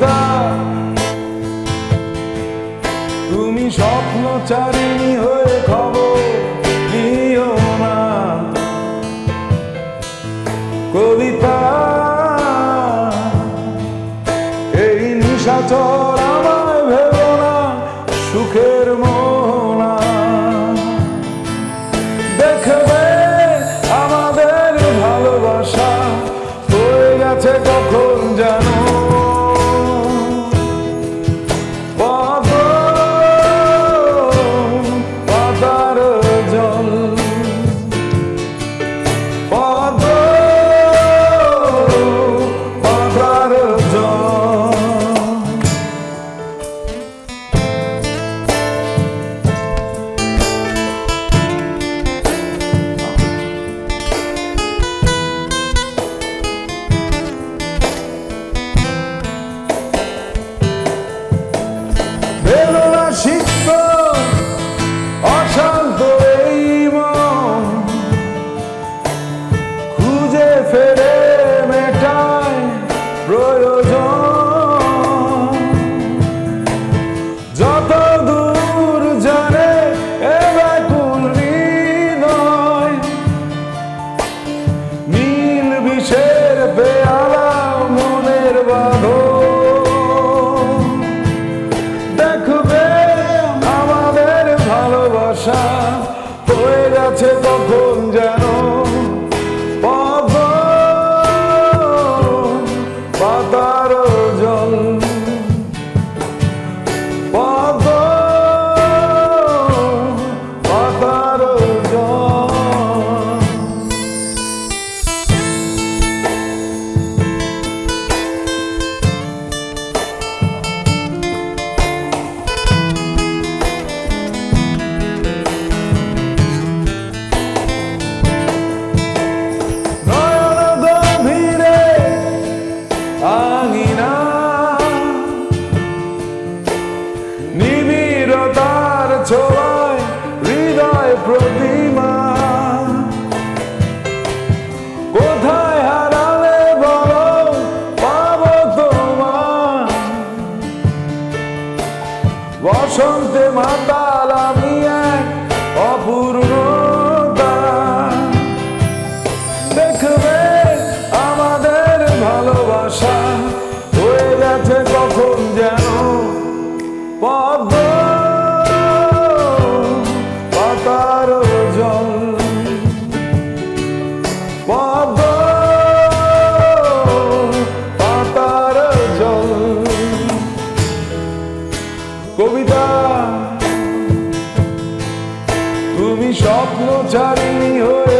দেবতা তুমি স্বপ্নচারিণী হয়ে খবর নিও না। কবিতা, এই নিশাচর আমায় ভেব না, সুখের মোহনা। দেখবে হয়ে গেছে ছোঁয়ায় হৃদয় প্রতিমা। কোথায় হারালে বলো পাবো তোমার বসন্তে মাতাল আমি এক অপূর্ণতা। দেখবে বাবা পাতার জল। তুমি স্বপ্ন ছাড়িনি হয়ে